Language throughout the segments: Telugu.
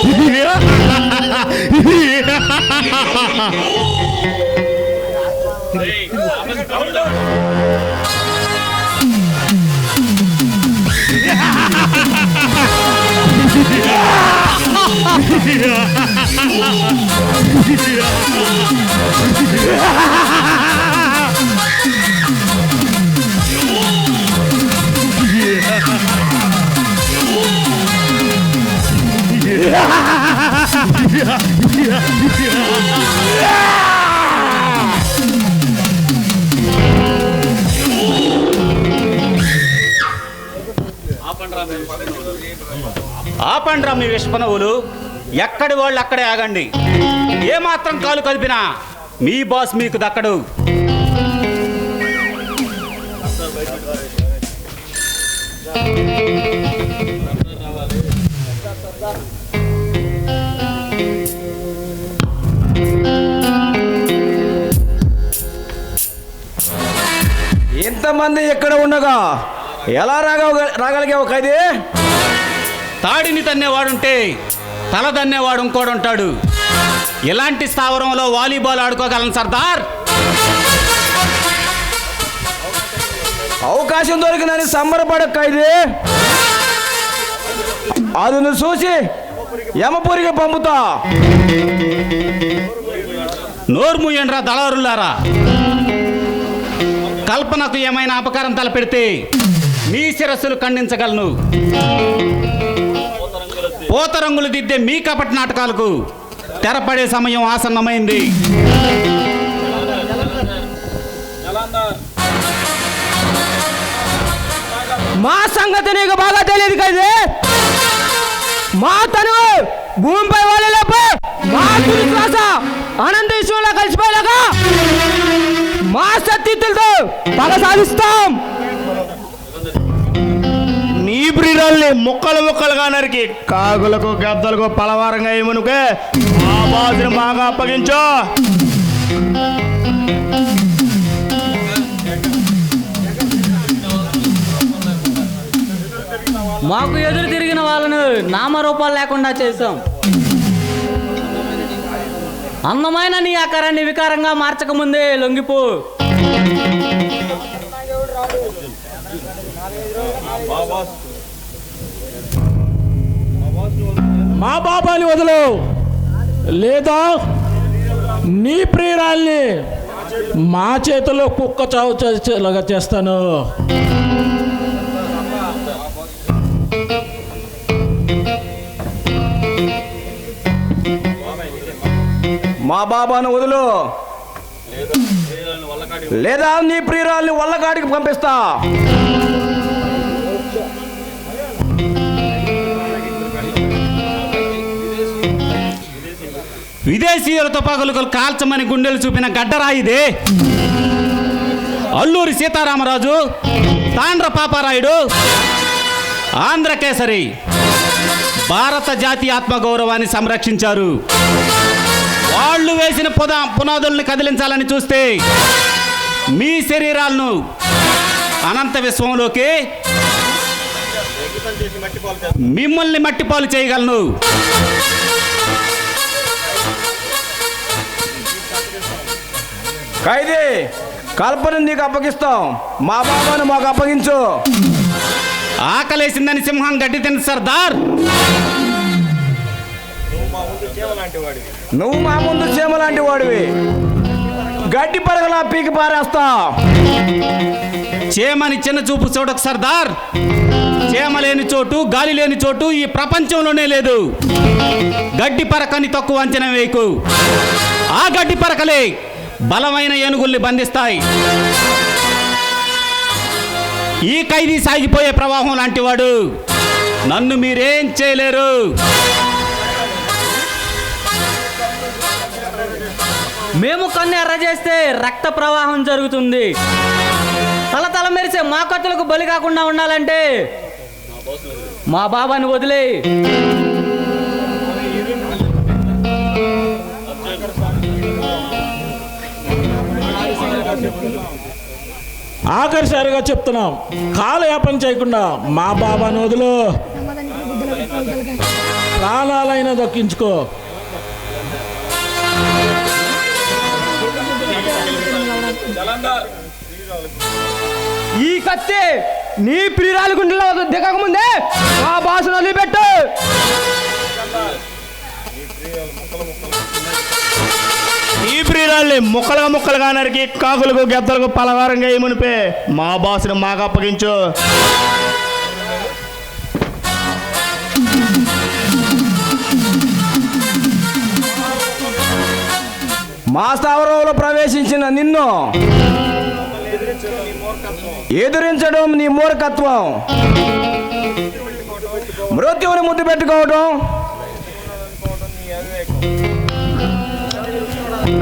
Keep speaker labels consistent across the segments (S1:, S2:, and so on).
S1: Yeah. ఆపండ్రా మీ విష్పనవులు. ఎక్కడి వాళ్ళు అక్కడే ఆగండి. ఏమాత్రం కాలు కలిపినా మీ బాస్ మీకు దక్కడు.
S2: ఇంతమంది ఎక్కడ ఉండగా ఎలా రాగ రాగలిగావు ఖైదీ?
S1: తాడిని తన్నేవాడుంటే తల తన్నేవాడు ఇంకోడు ఉంటాడు ఇలాంటి స్థావరంలో వాలీబాల్ ఆడుకోగలను సర్దార్.
S2: అవకాశం దొరికిందని ఖైదీ. అది నువ్వు చూసి యమపురికి పంపుతా.
S1: నోర్ముయండ్రా దళారులారా. కల్పనకు ఏమైనా అపకారం తలపెడితే మీ శిరస్సులు ఖండించగలను. పోత రంగులు దిద్దే మీ కపట నాటకాలకు తెరపడే సమయం ఆసన్నమైంది.
S2: మా సంగతి నీకు బాగా తెలియదు ఖైదీ మా తను భూమిపై వాళ్ళేపు మా శ్వాస ఆనంద విశ్వంలో కలిసిపోయేలాగా మా సత్తిత్తులతో పగ సాధిస్తాం. నీ ప్రియురాల్ని ముక్కలు ముక్కలుగా నరికి కాగులకు గద్దలకు పలవారంగా ఏమనుకే? మా బాధని బాగా అప్పగించు.
S3: మాకు ఎదురు తిరిగిన వాళ్ళను నామరూపాలు లేకుండా చేశాం. అందమైన నీ ఆకారాన్ని వికారంగా మార్చకముందే లొంగిపో.
S4: మా బాబాని వదలవు. లేదా నీ ప్రియురాల్ని మా చేతిలో కుక్క చావు చేసేలాగా చేస్తాను.
S2: మా బాబాను వదులు. లేదా నీ ప్రియురాల్ని వల్లకాడికి పంపిస్తా.
S1: విదేశీయులతో పగలుకలు కాల్చమని గుండెలు చూపిన గడ్డరాయిదే. అల్లూరి సీతారామరాజు తాండ్ర పాపారాయుడు ఆంధ్రకేసరి భారత జాతీయ ఆత్మగౌరవాన్ని సంరక్షించారు. వాళ్ళు వేసిన పుద పునాదుల్ని కదిలించాలని చూస్తే మీ శరీరాలను అనంత విశ్వంలోకి మిమ్మల్ని మట్టిపాలు చేయగలను.
S2: ఖైదీ కల్పన నీకు అప్పగిస్తాం. మా బాబాను మాకు అప్పగించు.
S1: ఆకలేసిందని సింహం గడ్డి తిన్న సర్దార్.
S2: నువ్వు మా ముందు చీమ లాంటి వాడివి. గడ్డి పరగలా పీకి పారేస్తా.
S1: చేమని చిన్న చూపు చూడకు సర్దార్. చేమ లేని చోటు గాలి లేని చోటు ఈ ప్రపంచంలోనే లేదు. గడ్డి పరకని తక్కువ అంచనా వేయకు. ఆ గడ్డి పరకలే బలమైన ఏనుగుల్ని బంధిస్తాయి. ఈ ఖైదీ సాగిపోయే ప్రవాహం లాంటివాడు నన్ను మీరేం చేయలేరు.
S3: మేము కన్ను ఎర్ర చేస్తే రక్త ప్రవాహం జరుగుతుంది. తల తల మెరిసే మా కత్తులకు బలి కాకుండా ఉండాలంటే మా బాబాని వదిలే
S4: ఆఖరిసారిగా చెప్తున్నాం కాలయాపన చేయకుండా మా బాబాను వదులు. ప్రాణాలైనా దక్కించుకో.
S3: ఈ కత్తి నీ ప్రియురాలు గుండెలో దిగకముందే మా బాసును వదిలిపెట్టు.
S2: ఈ ముక్కలుగా ముక్కలుగా నరికి కాకులకు గెద్దలకు పలహారంగా ఏమనిపే? మా బాసుని మాకు అప్పగించు.
S5: మా స్థావరంలో ప్రవేశించిన నిన్ను ఎదిరించడం నీ మూర్ఖత్వం. మృత్యువుని ముద్దు పెట్టుకోవడం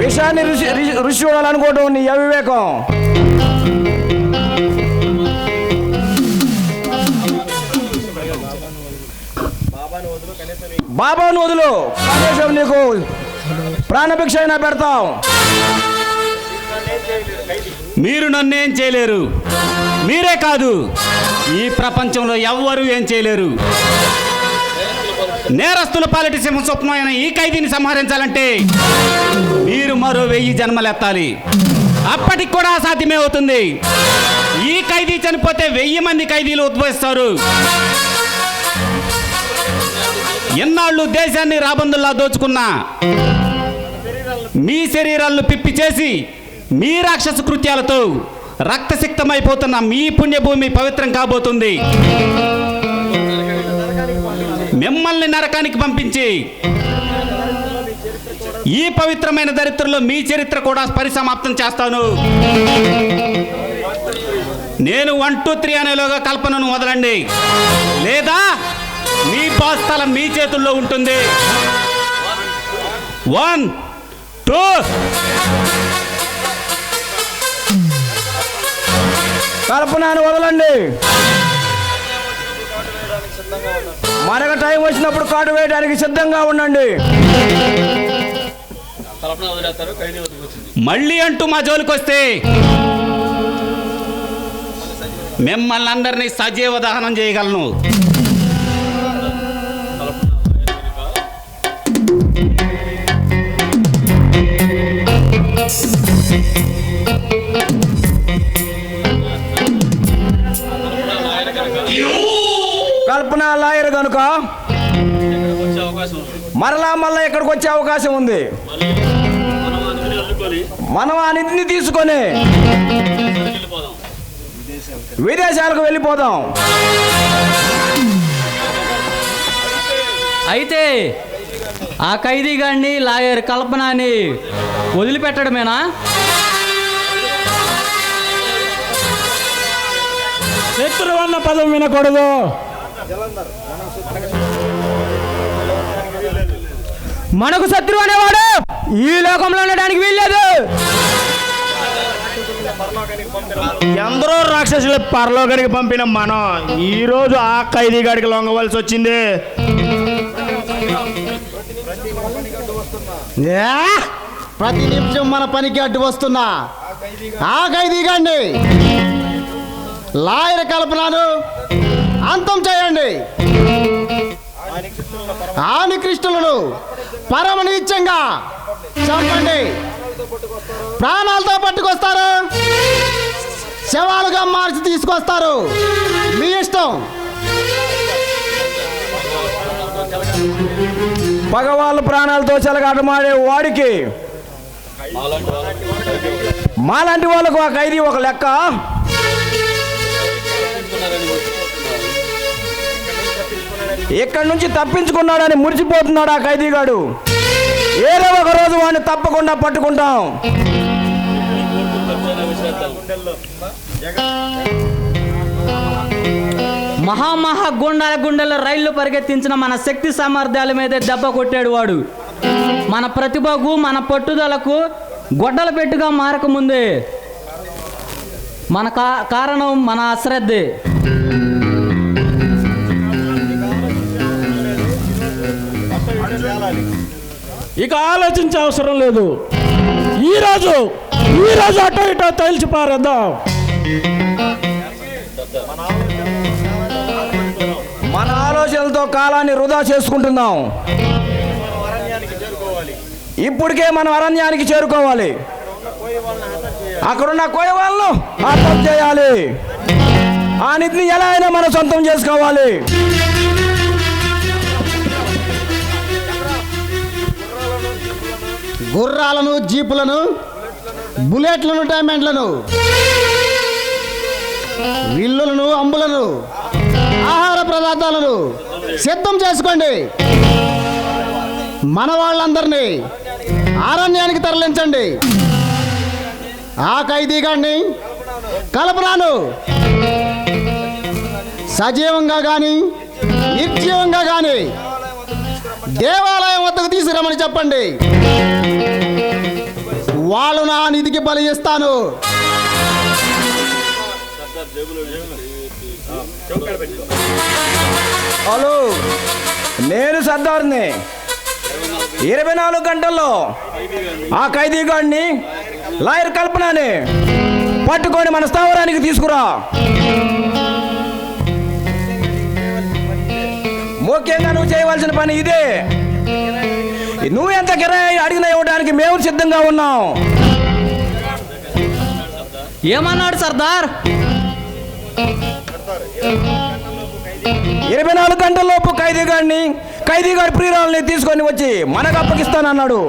S5: విషయాన్ని రుచి రుచి- రుచి నీ అవివేకం బాబాను వదులు. కనీసం నీకు ప్రాణభిక్ష అయినా పెడతాం.
S1: మీరు నన్నేం చేయలేరు. మీరే కాదు. ఈ ప్రపంచంలో ఎవ్వరూ ఏం చేయలేరు. నేరస్తుల పాలిటి సింహ స్వప్నమైన ఈ ఖైదీని సంహరించాలంటే మీరు మరో వెయ్యి జన్మలెత్తాలి అప్పటికి కూడా అసాధ్యమే అవుతుంది. ఈ ఖైదీ చనిపోతే వెయ్యి మంది ఖైదీలు ఉద్భవిస్తారు. ఎన్నాళ్ళు దేశాన్ని రాబందుల్లా దోచుకున్న మీ శరీరాలను పిప్పి చేసి మీ రాక్షస కృత్యాలతో రక్తసిక్తమైపోతున్న మీ పుణ్యభూమి పవిత్రం కాబోతుంది. మిమ్మల్ని నరకానికి పంపించి ఈ పవిత్రమైన దరిద్రలో మీ చరిత్ర కూడా పరిసమాప్తం చేస్తాను. నేను వన్ టూ త్రీ అనేలోగా కల్పనను వదలండి. లేదా మీ బాస్థలం మీ చేతుల్లో ఉంటుంది. One two.
S5: కల్పనను వదలండి. మరొక టైం వచ్చినప్పుడు కాటు వేయడానికి సిద్ధంగా ఉండండి.
S1: మళ్ళీ అంటూ మా జోలికి వస్తే మిమ్మల్ని అందరినీ సజీవ దహనం చేయగలను.
S5: కల్పన కనుక మరలా మళ్ళా ఇక్కడికి వచ్చే అవకాశం ఉంది. మనం ఆ నిధిని తీసుకొని విదేశాలకు వెళ్ళిపోదాం.
S3: అయితే ఆ ఖైదీ గారిని లాయర్ కల్పనని వదిలిపెట్టడమేనా?
S4: శత్రువు అన్న పదం వినకూడదు.
S3: మనకు శత్రువు అనేవాడు ఈ లోకంలో ఉండడానికి వీల్లేదు.
S2: ఎందరో రాక్షసులు పరలోకానికి పంపిన మనం ఈ రోజు ఆ ఖైదీ గాడికి లొంగవలసి వచ్చింది?
S6: ప్రతి నిమిషం మన పనికి అడ్డు వస్తున్నా. ఆ ఖైదీగాండి లాయర్ కల్పనను అంతం చేయండి. ఆని నికృష్టులను పరమ నీచంగా చంపండి. ప్రాణాలతో పట్టుకొస్తారు. శవాలుగా మార్చి తీసుకొస్తారు. మీ ఇష్టం.
S5: పగవాళ్ళు ప్రాణాలతో చెలగాటమాడే వాడికి మాలాంటి వాళ్ళకు ఒక ఖైదీ ఒక లెక్క. ఇక్కడి నుంచి తప్పించుకున్నాడని మురిచిపోతున్నాడు ఆ ఖైదీగాడు. ఏదో ఒక రోజు వాడిని తప్పకుండా పట్టుకుంటాం.
S3: మహామహా గుండాల గుండెల్లో రైళ్ళు పరిగెత్తించిన మన శక్తి సామర్థ్యాల మీదే దెబ్బ కొట్టాడు వాడు. మన ప్రతిభకు మన పట్టుదలకు గొడ్డల పెట్టుగా మారకముందే. మన కా కారణం మన అశ్రద్ధే.
S4: ఇక ఆలోచించే అవసరం లేదు. ఈరోజు ఈరోజు అటో ఇటో తేల్చి పారేద్దాం.
S5: మన ఆలోచనలతో కాలాన్ని వృధా చేసుకుంటున్నాం. ఇప్పటికే మనం అరణ్యానికి చేరుకోవాలి. అక్కడున్న కోయ వాళ్ళను అర్థం చేయాలి. ఆ నిధిని ఎలా అయినా మనం సొంతం చేసుకోవాలి.
S6: గుర్రాలను జీపులను బుల్లెట్లను డైమండ్లను విల్లులను అంబులను ఆహార పదార్థాలను సిద్ధం చేసుకోండి. మన వాళ్ళందరినీ అరణ్యానికి తరలించండి. ఆ ఖైదీగాన్ని కలపరాను సజీవంగా కానీ నిర్జీవంగా కానీ దేవాలయం వద్దకు తీసుకురమ్మని చెప్పండి. వాళ్ళు నా నిధికి బలి ఇస్తాను.
S5: హలో నేను సర్దార్ని. ఇరవై నాలుగు గంటల్లో ఆ ఖైదీగాడిని లాయర్ కల్పనని పట్టుకొని మన స్థావరానికి తీసుకురా. ముఖ్యంగా నువ్వు చేయవలసిన పని ఇదే. నువ్వు ఎంత కిరాయి అడిగినా ఇవ్వడానికి మేము సిద్ధంగా ఉన్నాం.
S3: ఏమన్నాడు సర్దార్?
S5: ఇరవై నాలుగు గంటల్లోపు ఖైదీగాడిని ఖైదీగాడి ప్రియురాలని తీసుకొని వచ్చి మనకు అప్పగిస్తానన్నాడు.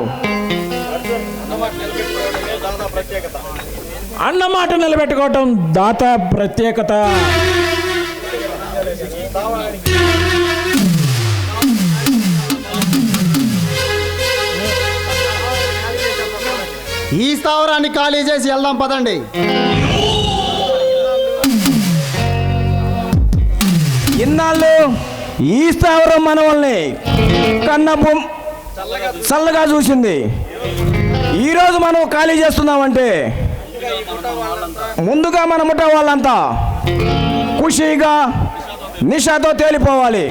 S4: అన్నమాట నిలబెట్టుకోవటం దాత ప్రత్యేకత.
S6: ఈ స్థావరాన్ని ఖాళీ చేసి వెళ్దాం పదండి.
S5: ఇన్నాళ్ళు ఈ స్థావరం మన కన్న కన్నపు చల్లగా చూసింది. ఈరోజు మనం ఖాళీ చేస్తున్నామంటే ముందుగా మన ముఠ వాళ్ళంతా ఖుషీగా నిషాతో తేలిపోవాలి.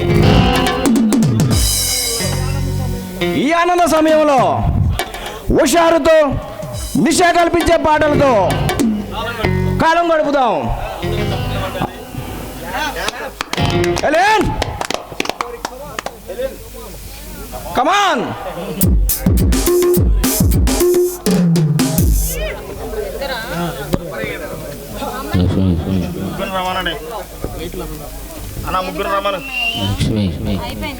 S5: ఈ ఆనంద సమయంలో హుషారుతో నిష కల్పించే పాటలతో కాలం గడుపుదాం. on!
S2: ముగ్గురు అన్న ముగ్గురు రమ్మను